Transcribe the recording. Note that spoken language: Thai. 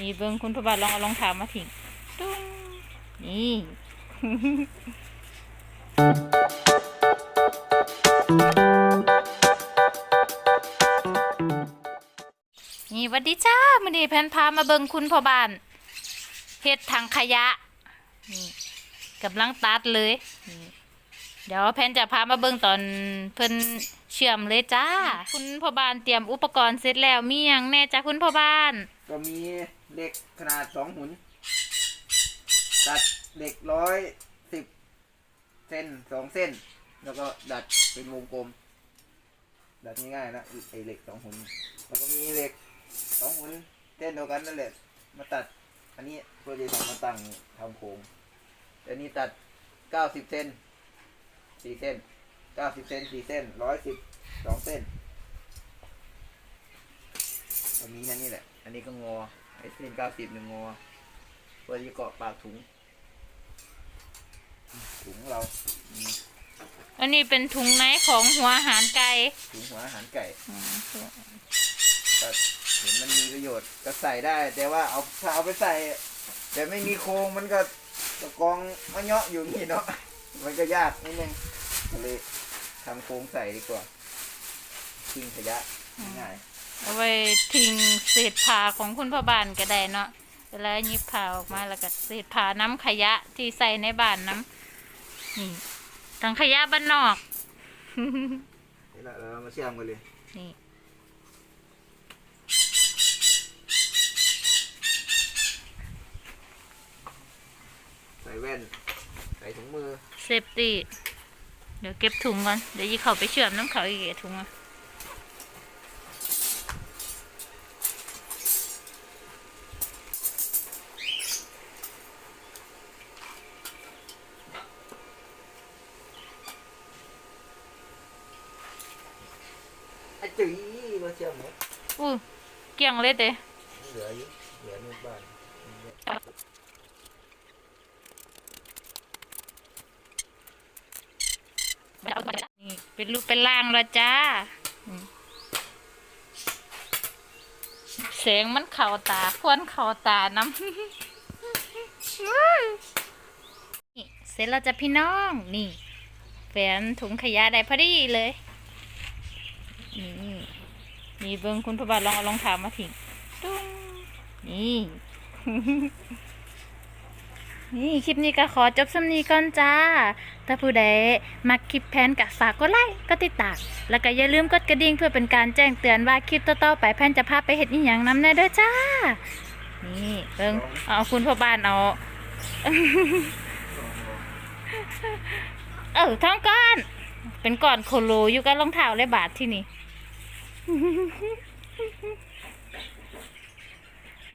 นี่เบิ้งคุณพบาลลองเอารองเท้ามาทิ้งตุ้งนี่นี่วัดดีจ้ามื่อนี้แพนพามาเบิงคุณพ่อบ้านเฮ็ดถังขยะนี่กำลังตัดเลยนี่เดี๋ยวแพนจะพามาเบิงตอนเพิ่นเชื่อมเลยจ้า คุณพ่อบ้านเตรียมอุปกรณ์เสร็จแล้วมีหยังแน่จ้าคุณพ่อบ้าน ก็มีเหล็กขนาดสองหุ่น ตัดเหล็กร้อยสิบเส้นสองเส้น แล้วก็ดัดเป็นวงกลม ดัดง่ายๆนะไอเหล็กสองหุ่น แล้วก็มีเหล็กสองหุ่นเส้นเดียวกันนั่นแหละ มาตัด อันนี้เพื่อจะทำมาตั้งทำโครงแต่นี้ตัดเก้าสิบเส้นสี่เส้นเก้าสิบเส้นสี่เส้นร้อยสิบสองเส้นก็มีแค่นี้แหละ อันนี้ก็งอ ไอ้เส้นเก้าสิบหนึ่งงอเพื่อที่เกาะปากถุง ถุงเรามีอันนี้เป็นถุงไหนของหัวอาหารไก่ถุงหัวอาหารไก่อืมก็เห็นมันมีประโยชน์ก็ใส่ได้ แต่ว่าเอาถ้าเอาไปใส่ แต่ไม่มีโครงมันก็ตะกองมะเยาะอยู่นี่เนาะ มันก็ยากนิดนึงก็เลยทำโครงใส่ดีกว่าทิ้งขยะง่าย เอาไว้ทิ้งเศษผ้าของคุณพ่อบ้านก็ได้เนาะเวลาหยิบผ้าออกมาแล้วก็เศษผ้าน้ำขยะที่ใส่ในบ้านน้ำนี่ถังขยะบ้านนอกนี่แหละเรามาเชื่อมกันเลยนี่ใส่แว่น ใส่ถุงมือเซฟตี้เดี๋ยวเก็บถุงก่อน เดี๋ยวยีเขาไปเชื่อมน้ำเขาอีกเกถุงอะ ไอ้จุ๋ยมาเชื่อมหมดอู้เกี่ยงเลยเด้เหลืออยู่เหลือนู่นบ้านนี่เป็นรูปเป็นร่างแล้วจ้าอืมแสงมันเข่าตาควนเข่าตาน้ำเสร็จแล้วจ้ะพี่น้อง นี่แฝนถุงขยะได้พอดีเลย นี่นี่เบิ้งคุณพบาลลองเอารองเท้ามาทิ้งตุ้งนี่ นี่คลิปนี้ก็ขอจบสำนี้ก่อนจ้า ถ้าผู้ใดมักคลิปแพนกะฝากกดไลค์ก็ติดตาม แล้วก็อย่าลืมกดกระดิ่งเพื่อเป็นการแจ้งเตือนว่าคลิปต่อๆไปแพนจะพาไปเห็ดอีหยังนำแน่เด้อจ้า นี่เบิ่งเอาคุณพ่อบ้านเอาเออท้องก้อน เป็นก่อนโคโลอยู่กับรองเท้าเลยบาทที่นี่ Mm-hmm.